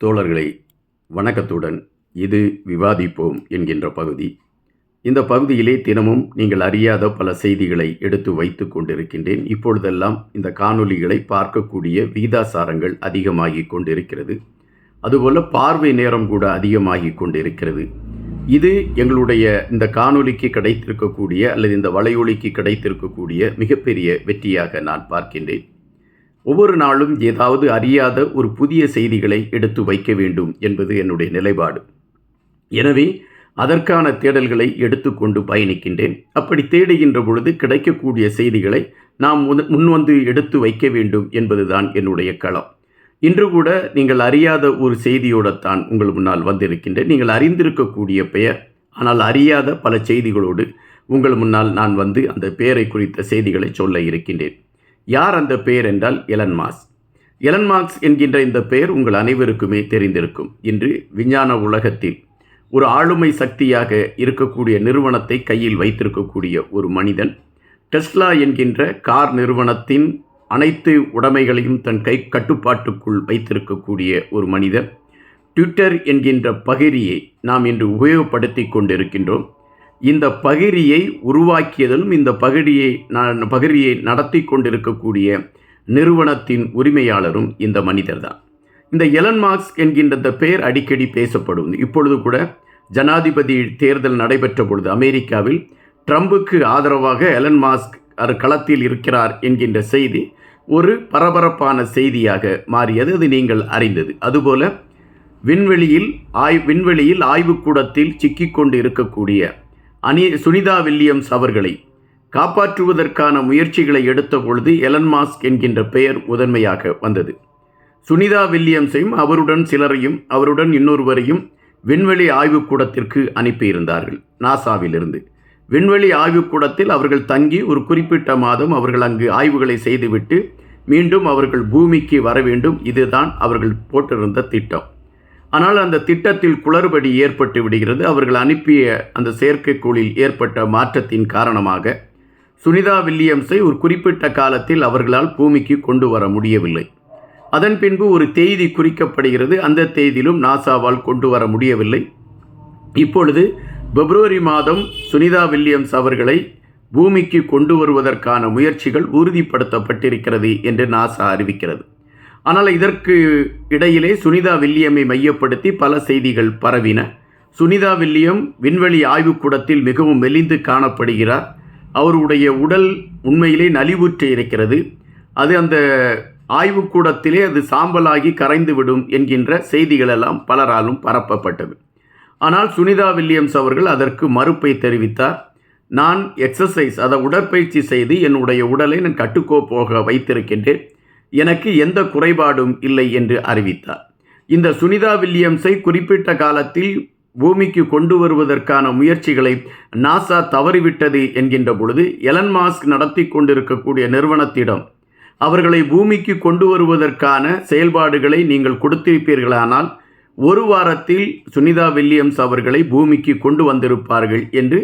தோழர்களை வணக்கத்துடன் இது விவாதிப்போம் என்கின்ற பகுதி. இந்த பகுதியிலே தினமும் நீங்கள் அறியாத பல செய்திகளை எடுத்து வைத்து கொண்டிருக்கின்றேன். இப்பொழுதெல்லாம் இந்த காணொலிகளை பார்க்கக்கூடிய விகிதாசாரங்கள் அதிகமாகி கொண்டிருக்கிறது. அதுபோல் பார்வை நேரம் கூட அதிகமாகி கொண்டிருக்கிறது. இது எங்களுடைய இந்த காணொலிக்கு கிடைத்திருக்கக்கூடிய அல்லது இந்த வலையொலிக்கு கிடைத்திருக்கக்கூடிய மிகப்பெரிய வெற்றியாக நான் பார்க்கின்றேன். ஒவ்வொரு நாளும் ஏதாவது அறியாத ஒரு புதிய செய்திகளை எடுத்து வைக்க வேண்டும் என்பது என்னுடைய நிலைப்பாடு. எனவே அதற்கான தேடல்களை எடுத்துக்கொண்டு பயணிக்கின்றேன். அப்படி தேடுகின்ற பொழுது கிடைக்கக்கூடிய செய்திகளை நாம் முன்- முன்வந்து எடுத்து வைக்க வேண்டும் என்பதுதான் என்னுடைய களம். இன்று கூட நீங்கள் அறியாத ஒரு செய்தியோடத்தான் உங்கள் முன்னால் வந்திருக்கின்றேன். நீங்கள் அறிந்திருக்கக்கூடிய பெயர் ஆனால் அறியாத பல செய்திகளோடு உங்கள் முன்னால் நான் வந்து அந்த பெயரை குறித்த செய்திகளை சொல்ல இருக்கின்றேன். யார் அந்த பெயர் என்றால் எலன் மாஸ் எலன் மார்க்ஸ் என்கின்ற இந்த பெயர் உங்கள் அனைவருக்குமே தெரிந்திருக்கும். இன்று விஞ்ஞான உலகத்தில் ஒரு ஆளுமை சக்தியாக இருக்கக்கூடிய நிறுவனத்தை கையில் வைத்திருக்கக்கூடிய ஒரு மனிதன் டெஸ்லா என்கின்ற கார் நிறுவனத்தின் அனைத்து உடைமைகளையும் தன் கை கட்டுப்பாட்டுக்குள் வைத்திருக்கக்கூடிய ஒரு மனிதன் ட்விட்டர் என்கின்ற பகிரியை நாம் இன்று உபயோகப்படுத்தி கொண்டிருக்கின்றோம். இந்த பகிரியை உருவாக்கியதிலும் இந்த பகிரியை பகிரியை நடத்தி கொண்டிருக்கக்கூடிய நிறுவனத்தின் உரிமையாளரும் இந்த மனிதர் தான் இந்த எலன் மார்க்ஸ் என்கின்ற இந்த பெயர் அடிக்கடி பேசப்படும். இப்பொழுது கூட ஜனாதிபதி தேர்தல் நடைபெற்ற பொழுது அமெரிக்காவில் ட்ரம்புக்கு ஆதரவாக எலன் மாஸ்க் அவர் களத்தில் இருக்கிறார் என்கின்ற செய்தி ஒரு பரபரப்பான செய்தியாக மாறியது. அது நீங்கள் அறிந்தது. அதுபோல விண்வெளியில் ஆய் விண்வெளியில் ஆய்வுக்கூடத்தில் சிக்கிக்கொண்டு இருக்கக்கூடிய அனி சுனிதா வில்லியம்ஸ் அவர்களை காப்பாற்றுவதற்கான முயற்சிகளை எடுத்த பொழுது எலன் மாஸ்க் என்கின்ற பெயர் முதன்மையாக வந்தது. சுனிதா வில்லியம்ஸையும் அவருடன் சிலரையும் அவருடன் இன்னொருவரையும் விண்வெளி ஆய்வுக்கூடத்திற்கு அனுப்பியிருந்தார்கள் நாசாவிலிருந்து. விண்வெளி ஆய்வுக்கூடத்தில் அவர்கள் தங்கி ஒரு குறிப்பிட்ட மாதம் அவர்கள் அங்கு ஆய்வுகளை செய்துவிட்டு மீண்டும் அவர்கள் பூமிக்கு வர வேண்டும். இதுதான் அவர்கள் போட்டிருந்த திட்டம். ஆனால் அந்த திட்டத்தில் குளறுபடி ஏற்பட்டு விடுகிறது. அவர்கள் அனுப்பிய அந்த செயற்கைக்கோளில் ஏற்பட்ட மாற்றத்தின் காரணமாக சுனிதா வில்லியம்ஸை ஒரு குறிப்பிட்ட காலத்தில் அவர்களால் பூமிக்கு கொண்டு வர முடியவில்லை. அதன் பின்பு ஒரு தேதி குறிக்கப்படுகிறது. அந்த தேதியிலும் நாசாவால் கொண்டு வர முடியவில்லை. இப்பொழுது பிப்ரவரி மாதம் சுனிதா வில்லியம்ஸ் அவர்களை பூமிக்கு கொண்டு வருவதற்கான முயற்சிகள் உறுதிப்படுத்தப்பட்டிருக்கிறது என்று நாசா அறிவிக்கிறது. ஆனால் இதற்கு இடையிலே சுனிதா வில்லியமை மையப்படுத்தி பல செய்திகள் பரவின. சுனிதா வில்லியம் விண்வெளி ஆய்வுக்கூடத்தில் மிகவும் மெலிந்து காணப்படுகிறார். அவருடைய உடல் உண்மையிலே நலிவுற்று இருக்கிறது. அது அந்த ஆய்வுக்கூடத்திலே அது சாம்பலாகி கரைந்துவிடும் என்கின்ற செய்திகளெல்லாம் பலராலும் பரப்பப்பட்டது. ஆனால் சுனிதா வில்லியம்ஸ் அவர்கள் அதற்கு மறுப்பை தெரிவித்தார். நான் எக்ஸசைஸ் அதை உடற்பயிற்சி செய்து என்னுடைய உடலை நான் கட்டுக்கோப்பாக வைத்திருக்கின்றேன். எனக்கு எந்த குறைபாடும் இல்லை என்று அறிவித்தார். இந்த சுனிதா வில்லியம்ஸை குறிப்பிட்ட காலத்தில் பூமிக்கு கொண்டு வருவதற்கான முயற்சிகளை நாசா தவறிவிட்டது என்கின்ற பொழுது எலன் மாஸ்க் நடத்தி கொண்டிருக்கக்கூடிய நிறுவனத்திடம் அவர்களை பூமிக்கு கொண்டு வருவதற்கான செயல்பாடுகளை நீங்கள் கொடுத்திருப்பீர்களானால் ஒரு வாரத்தில் சுனிதா வில்லியம்ஸ் அவர்களை பூமிக்கு கொண்டு வந்திருப்பார்கள் என்று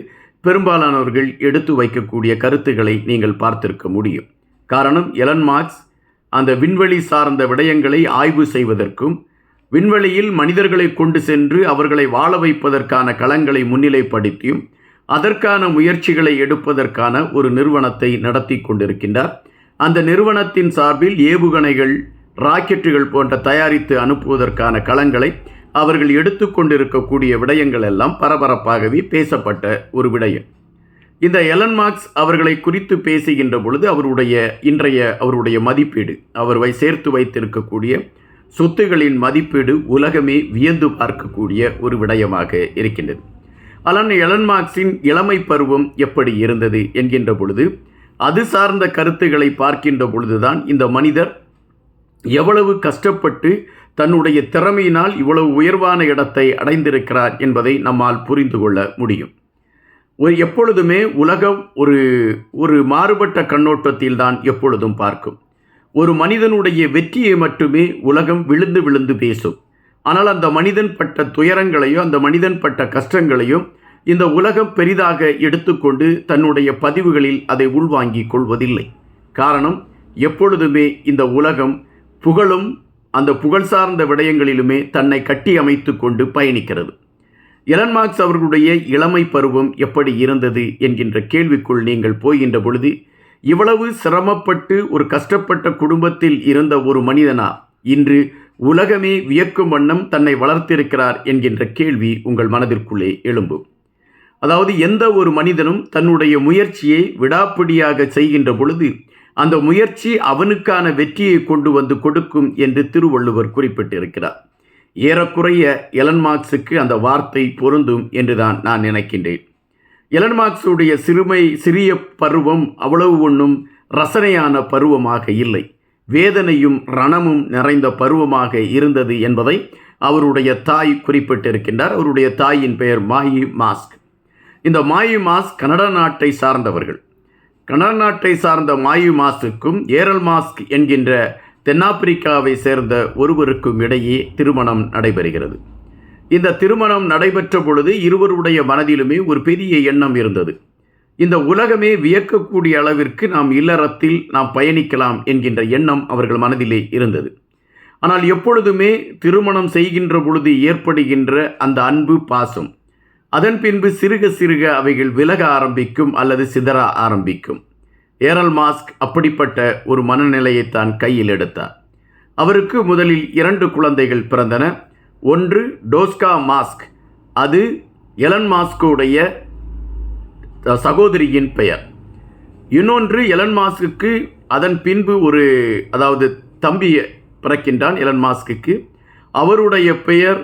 பெரும்பாலானவர்கள் எடுத்து வைக்கக்கூடிய கருத்துக்களை நீங்கள் பார்த்திருக்க முடியும். காரணம் எலன் மார்க்ஸ் அந்த விண்வெளி சார்ந்த விடயங்களை ஆய்வு செய்வதற்கும் விண்வெளியில் மனிதர்களை கொண்டு சென்று அவர்களை வாழ வைப்பதற்கான களங்களை முன்னிலைப்படுத்தியும் அதற்கான முயற்சிகளை எடுப்பதற்கான ஒரு நிறுவனத்தை நடத்தி கொண்டிருக்கின்றார். அந்த நிறுவனத்தின் சார்பில் ஏவுகணைகள் ராக்கெட்டுகள் போன்ற தயாரித்து அனுப்புவதற்கான களங்களை அவர்கள் எடுத்துக்கொண்டிருக்கக்கூடிய விடயங்கள் எல்லாம் பரபரப்பாகவே பேசப்பட்ட ஒரு விடயம். இந்த எலன் மார்க்ஸ் அவர்களை குறித்து பேசுகின்ற பொழுது அவருடைய இன்றைய அவருடைய மதிப்பீடு அவர் வை சேர்த்து வைத்திருக்கக்கூடிய சொத்துகளின் மதிப்பீடு உலகமே வியந்து பார்க்கக்கூடிய ஒரு விடயமாக இருக்கின்றது. அலன் எலன் மார்க்ஸின் இளமை பருவம் எப்படி இருந்தது என்கின்ற பொழுது அது சார்ந்த கருத்துக்களை பார்க்கின்ற பொழுதுதான் இந்த மனிதர் எவ்வளவு கஷ்டப்பட்டு தன்னுடைய திறமையினால் இவ்வளவு உயர்வான இடத்தை அடைந்திருக்கிறார் என்பதை நம்மால் புரிந்து கொள்ள முடியும். ஒரு எப்பொழுதுமே உலகம் ஒரு ஒரு மாறுபட்ட கண்ணோட்டத்தில் தான் எப்பொழுதும் பார்க்கும். ஒரு மனிதனுடைய வெற்றியை மட்டுமே உலகம் விழுந்து விழுந்து பேசும். ஆனால் அந்த மனிதன் பட்ட துயரங்களையோ அந்த மனிதன் பட்ட கஷ்டங்களையோ இந்த உலகம் பெரிதாக எடுத்துக்கொண்டு தன்னுடைய பதிவுகளில் அதை உள்வாங்கிக் கொள்வதில்லை. காரணம் எப்பொழுதுமே இந்த உலகம் புகழும் அந்த புகழ் சார்ந்த விடயங்களிலுமே தன்னை கட்டி அமைத்து கொண்டு பயணிக்கிறது. எலன் மார்க்ஸ் அவர்களுடைய இளமை பருவம் எப்படி இருந்தது என்கின்ற கேள்விக்குள் நீங்கள் போகின்ற பொழுது இவ்வளவு சிரமப்பட்டு ஒரு கஷ்டப்பட்ட குடும்பத்தில் இருந்த ஒரு மனிதனா இன்று உலகமே வியக்கும் வண்ணம் தன்னை வளர்த்திருக்கிறார் என்கின்ற கேள்வி உங்கள் மனதிற்குள்ளே எழும்பும் அதாவது எந்த ஒரு மனிதனும் தன்னுடைய முயற்சியை விடாப்பிடியாக செய்கின்ற பொழுது அந்த முயற்சி அவனுக்கான வெற்றியை கொண்டு வந்து கொடுக்கும் என்று திருவள்ளுவர் குறிப்பிட்டிருக்கிறார். ஏறக்குறைய எலன் மார்க்ஸுக்கு அந்த வார்த்தை பொருந்தும் என்றுதான் நான் நினைக்கின்றேன். எலன் மார்க்ஸுடைய சிறுமை சிறிய பருவம் அவ்வளவு ஒன்றும் ரசனையான பருவமாக இல்லை. வேதனையும் ரணமும் நிறைந்த பருவமாக இருந்தது என்பதை அவருடைய தாய் குறிப்பிட்டிருக்கின்றார். அவருடைய தாயின் பெயர் மாயி மாஸ்க். இந்த மாயு மாஸ்க் கனடா நாட்டை சார்ந்தவர்கள். கனடா நாட்டை சார்ந்த மாயு மாஸ்க்கும் ஏரல் மாஸ்க் என்கின்ற தென்னாப்பிரிக்காவை சேர்ந்த ஒருவருக்கும் இடையே திருமணம் நடைபெறுகிறது. இந்த திருமணம் நடைபெற்ற பொழுது இருவருடைய மனதிலுமே ஒரு பெரிய எண்ணம் இருந்தது. இந்த உலகமே வியக்கக்கூடிய அளவிற்கு நாம் இல்லறத்தில் நாம் பயணிக்கலாம் என்கின்ற எண்ணம் அவர்கள் மனதிலே இருந்தது. ஆனால் எப்பொழுதுமே திருமணம் செய்கின்ற பொழுது ஏற்படுகின்ற அந்த அன்பு பாசம் அதன் பின்பு சிறுக சிறுக அவைகள் விலக ஆரம்பிக்கும் அல்லது சிதற ஆரம்பிக்கும். ஏரல் மாஸ்க் அப்படிப்பட்ட ஒரு மனநிலையைத்தான் கையில் எடுத்தார். அவருக்கு முதலில் இரண்டு குழந்தைகள் பிறந்தன. ஒன்று டோஸ்கா மாஸ்க். அது எலன் மாஸ்குடைய சகோதரியின் பெயர். இன்னொன்று எலன் மாஸ்க்கு அதன் பின்பு ஒரு அதாவது தம்பி பிறக்கின்றான் எலன் மாஸ்க்கு அவருடைய பெயர்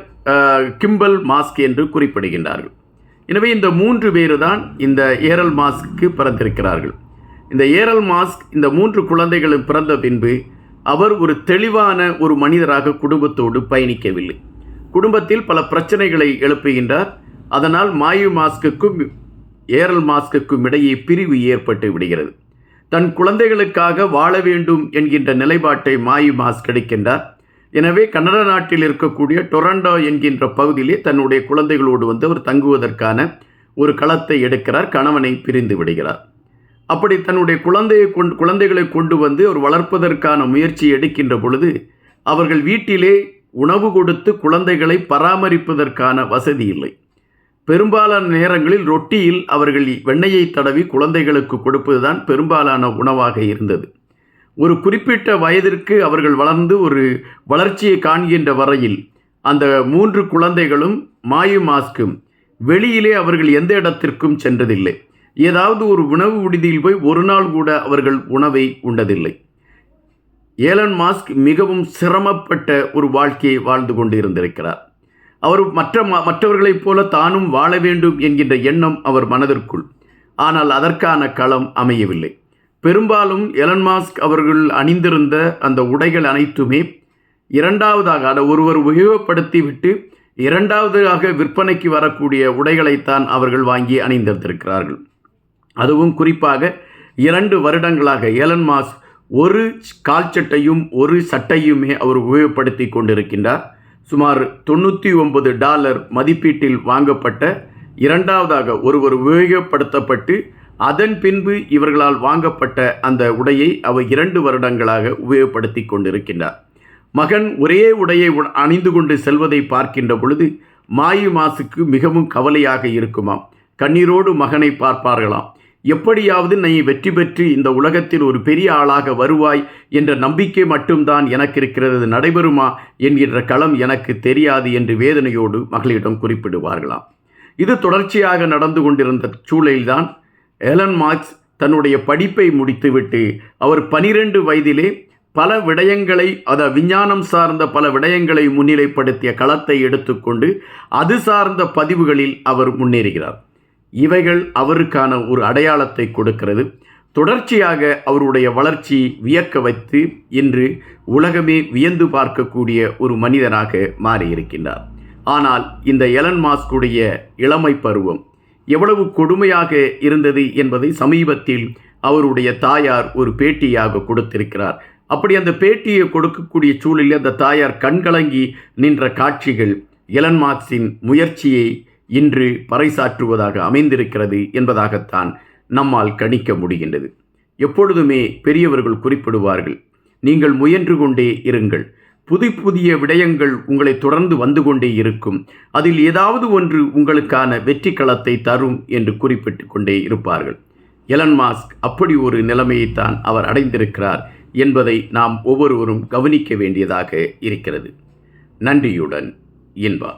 கிம்பல் மாஸ்க் என்று குறிப்பிடுகின்றார்கள். எனவே இந்த மூன்று பேரு தான் இந்த ஏரல் மாஸ்க்கு பிறந்திருக்கிறார்கள். இந்த ஏரல் மாஸ்க் இந்த மூன்று குழந்தைகளும் பிறந்த பின்பு அவர் ஒரு தெளிவான ஒரு மனிதராக குடும்பத்தோடு பயணிக்கவில்லை. குடும்பத்தில் பல பிரச்சனைகளை எழுப்புகின்றார். அதனால் மாயு மாஸ்க்குக்கும் ஏரல் மாஸ்க்குக்கும் இடையே பிரிவு ஏற்பட்டு விடுகிறது. தன் குழந்தைகளுக்காக வாழ வேண்டும் என்கின்ற நிலைப்பாட்டை மாயு மாஸ்க் எடுக்கின்றார். எனவே கன்னட நாட்டில் இருக்கக்கூடிய டொரண்டோ என்கின்ற பகுதியிலே தன்னுடைய குழந்தைகளோடு வந்து அவர் தங்குவதற்கான ஒரு களத்தை எடுக்கிறார். கணவனை பிரிந்து விடுகிறார். அப்படி தன்னுடைய குழந்தையை கொண்டு குழந்தைகளை கொண்டு வந்து அவர் வளர்ப்பதற்கான முயற்சி எடுக்கின்ற பொழுது அவர்கள் வீட்டிலே உணவு கொடுத்து குழந்தைகளை பராமரிப்பதற்கான வசதி இல்லை. பெரும்பாலான நேரங்களில் ரொட்டியில் அவர்கள் வெண்ணெயை தடவி குழந்தைகளுக்கு கொடுப்பதுதான் பெரும்பாலான உணவாக இருந்தது. ஒரு குறிப்பிட்ட வயதிற்கு அவர்கள் வளர்ந்து ஒரு வளர்ச்சியை காண்கின்ற வரையில் அந்த மூன்று குழந்தைகளும் மாயு மாஸ்க்கும் வெளியிலே அவர்கள் எந்த இடத்திற்கும் சென்றதில்லை. ஏதாவது ஒரு உணவு விடுதியில் போய் ஒரு நாள் கூட அவர்கள் உணவை உண்டதில்லை. ஏலன் மாஸ்க் மிகவும் சிரமப்பட்ட ஒரு வாழ்க்கையை வாழ்ந்து கொண்டு இருந்திருக்கிறார் அவர் மற்ற மற்றவர்களைப் போல தானும் வாழ வேண்டும் என்கின்ற எண்ணம் அவர் மனதிற்குள். ஆனால் அதற்கான களம் அமையவில்லை. பெரும்பாலும் எலன் மாஸ்க் அவர்கள் அணிந்திருந்த அந்த உடைகள் அனைத்துமே இரண்டாவதாக அதை ஒருவர் உபயோகப்படுத்திவிட்டு இரண்டாவதாக விற்பனைக்கு வரக்கூடிய உடைகளைத்தான் அவர்கள் வாங்கி அணிந்திருந்திருக்கிறார்கள். அதுவும் குறிப்பாக இரண்டு வருடங்களாக ஏலன் மாஸ் ஒரு கால் சட்டையும் ஒரு சட்டையுமே அவர் உபயோகப்படுத்தி கொண்டிருக்கின்றார். சுமார் தொண்ணூற்றி ஒன்பது டாலர் மதிப்பீட்டில் வாங்கப்பட்ட இரண்டாவதாக ஒருவர் உபயோகப்படுத்தப்பட்டு அதன் பின்பு இவர்களால் வாங்கப்பட்ட அந்த உடையை அவர் இரண்டு வருடங்களாக உபயோகப்படுத்தி கொண்டிருக்கின்றார். மகன் ஒரே உடையை அணிந்து கொண்டு செல்வதை பார்க்கின்ற பொழுது மாயு மாசுக்கு மிகவும் கவலையாக இருக்குமாம். கண்ணீரோடு மகனை பார்ப்பார்களாம். எப்படியாவது நீ வெற்றி பெற்று இந்த உலகத்தில் ஒரு பெரிய ஆளாக வருவாய் என்ற நம்பிக்கை மட்டும்தான் எனக்கு இருக்கிறது. நடைபெறுமா என்கின்ற களம் எனக்கு தெரியாது என்று வேதனையோடு மகளிடம் குறிப்பிடுவார்களாம். இது தொடர்ச்சியாக நடந்து கொண்டிருந்த சூழலில்தான் ஏலன் மார்க்ஸ் தன்னுடைய படிப்பை முடித்துவிட்டு அவர் பனிரெண்டு வயதிலே பல விடயங்களை அத விஞ்ஞானம் சார்ந்த பல விடயங்களை முன்னிலைப்படுத்திய களத்தை எடுத்துக்கொண்டு அது சார்ந்த பதிவுகளில் அவர் முன்னேறுகிறார். இவைகள் அவருக்கான ஒரு அடையாளத்தை கொடுக்கிறது. தொடர்ச்சியாக அவருடைய வளர்ச்சி வியக்க வைத்து இன்று உலகமே வியந்து பார்க்கக்கூடிய ஒரு மனிதனாக மாறியிருக்கின்றார். ஆனால் இந்த எலன் மாஸ்குடைய இளமை பருவம் எவ்வளவு கொடுமையாக இருந்தது என்பதை சமீபத்தில் அவருடைய தாயார் ஒரு பேட்டியாக கொடுத்திருக்கிறார். அப்படி அந்த பேட்டியை கொடுக்கக்கூடிய சூழலில் அந்த தாயார் கண்கலங்கி நின்ற காட்சிகள் எலன் மார்க்ஸின் முயற்சியை இன்று பறைசாற்றுவதாக அமைந்திருக்கிறது என்பதாகத்தான் நம்மால் கணிக்க முடிகின்றது. எப்பொழுதுமே பெரியவர்கள் குறிப்பிடுவார்கள் நீங்கள் முயன்று கொண்டே இருங்கள். புது புதிய விடயங்கள் உங்களை தொடர்ந்து வந்து கொண்டே இருக்கும். அதில் ஏதாவது ஒன்று உங்களுக்கான வெற்றி களத்தை தரும் என்று குறிப்பிட்டு கொண்டே இருப்பார்கள். எலன் மாஸ்க் அப்படி ஒரு நிலைமையைத்தான் அவர் அடைந்திருக்கிறார் என்பதை நாம் ஒவ்வொருவரும் கவனிக்க வேண்டியதாக இருக்கிறது. நன்றியுடன் இன்பா.